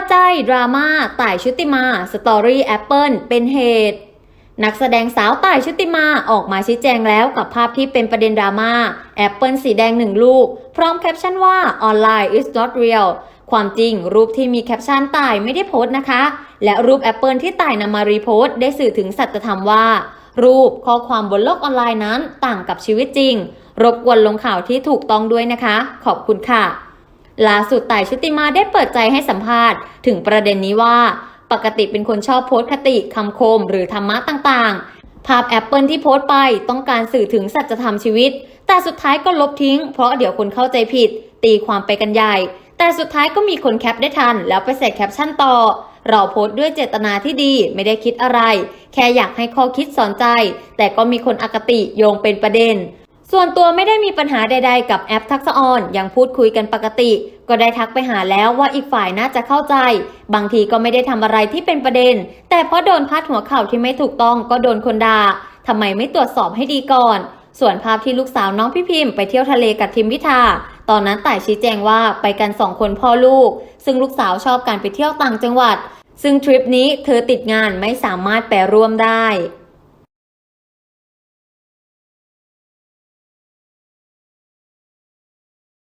ดใจดราม่าต่ายชุติมา สตอรี่แอปเปิลเป็นเหตุ นักแสดงสาวต่ายชุติมาออกมาชี้แจงแล้วกับภาพที่เป็นประเด็นดราม่าแอปเปิลสีแดงหนึ่งลูก พร้อมแคปชั่นว่า online is not real ความจริงรูปที่มีแคปชั่นต่ายไม่ได้โพสต์นะคะ และรูปแอปเปิลที่ต่ายนำมารีโพสต์ได้สื่อถึงสัจธรรมว่า รูปข้อความบนโลกออนไลน์นั้นต่างกับชีวิตจริง รบกวนลงข่าวที่ถูกต้องด้วยนะคะ ขอบคุณค่ะ ล่าสุดต่ายชุติมาได้เปิดใจให้สัมภาษณ์ ถึงประเด็นนี้ว่า ปกติเป็นคนชอบโพสต์คติคำคมหรือธรรมะต่างๆ ภาพแอปเปิลที่โพสต์ไปต้องการสื่อถึงสัจธรรมชีวิต แต่สุดท้ายก็ลบทิ้ง เพราะเดี๋ยวคนเข้าใจผิด ตีความไปกันใหญ่ แต่สุดท้ายก็มีคนแคปได้ทัน แล้วไปใส่แคปชั่นต่อ เราโพสต์ด้วยเจตนาที่ดีไม่ได้คิดอะไร แค่อยากให้ข้อคิดสอนใจ แต่ก็มีคนอคติโยงเป็นประเด็น ส่วนตัวไม่ได้มีปัญหาใด ๆ กับแอปทักษะออนยังพูดคุยกันปกติ ก็ได้ทักไปหาแล้วว่าอีกฝ่ายน่าจะเข้าใจ บางทีก็ไม่ได้ทำอะไรที่เป็นประเด็น แต่เพราะโดนพาดหัวข่าวที่ไม่ถูกต้องก็โดนคนด่าทำไมไม่ตรวจสอบให้ดีก่อน ส่วนภาพที่ลูกสาวน้องพี่พิมพ์ไปเที่ยวทะเลกับทิมพิธาตอนนั้นต่ายชี้แจงว่าไปกันสองคนพ่อลูก ซึ่งลูกสาวชอบการไปเที่ยวต่างจังหวัด ซึ่งทริปนี้เธอติดงานไม่สามารถไปร่วมได้